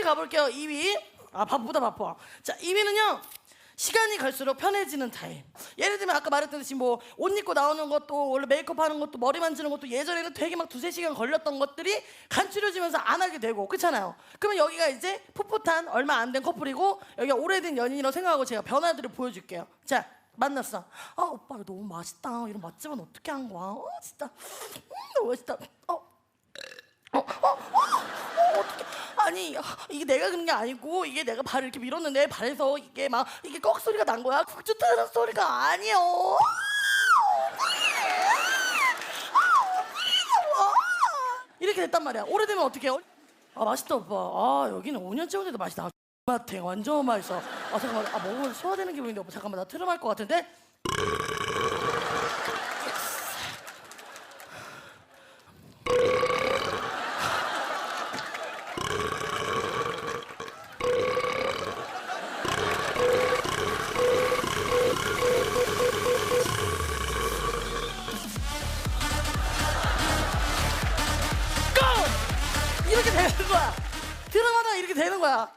2위 가볼게요. 2위. 아 바쁘다 바빠. 자 2위는요. 시간이 갈수록 편해지는 타입. 예를 들면 아까 말했듯이 뭐 옷 입고 나오는 것도 원래 메이크업 하는 것도 머리 만지는 것도 예전에는 되게 막 두세 시간 걸렸던 것들이 간추려지면서 안 하게 되고 그렇잖아요. 그러면 여기가 이제 풋풋한 얼마 안 된 커플이고 여기가 오래된 연인이라고 생각하고 제가 변화들을 보여줄게요. 자 만났어. 아 오빠 너무 맛있다. 이런 맛집은 어떻게 한 거야? 어 진짜 음, 너무 맛있다. 어 어, 어, 어, 어, 어떡해. 아니 이게 내가 그런 게 아니고 이게 내가 발을 이렇게 밀었는데 발에서 이게 막 이게 꺽 소리가 난 거야. 국주 타는 소리가 아니요. 이렇게 됐단 말이야. 오래되면 어떻게 해요? 아 맛있다 오빠. 아 여기는 5년째 오는데도 맛이 나. 맛탱 완전 맛있어. 아 잠깐만. 아 먹으면 소화되는 기분인데 오빠. 잠깐만. 나 트름 할 것 같은데 이렇게 되는 거야. 드라마가 이렇게 되는 거야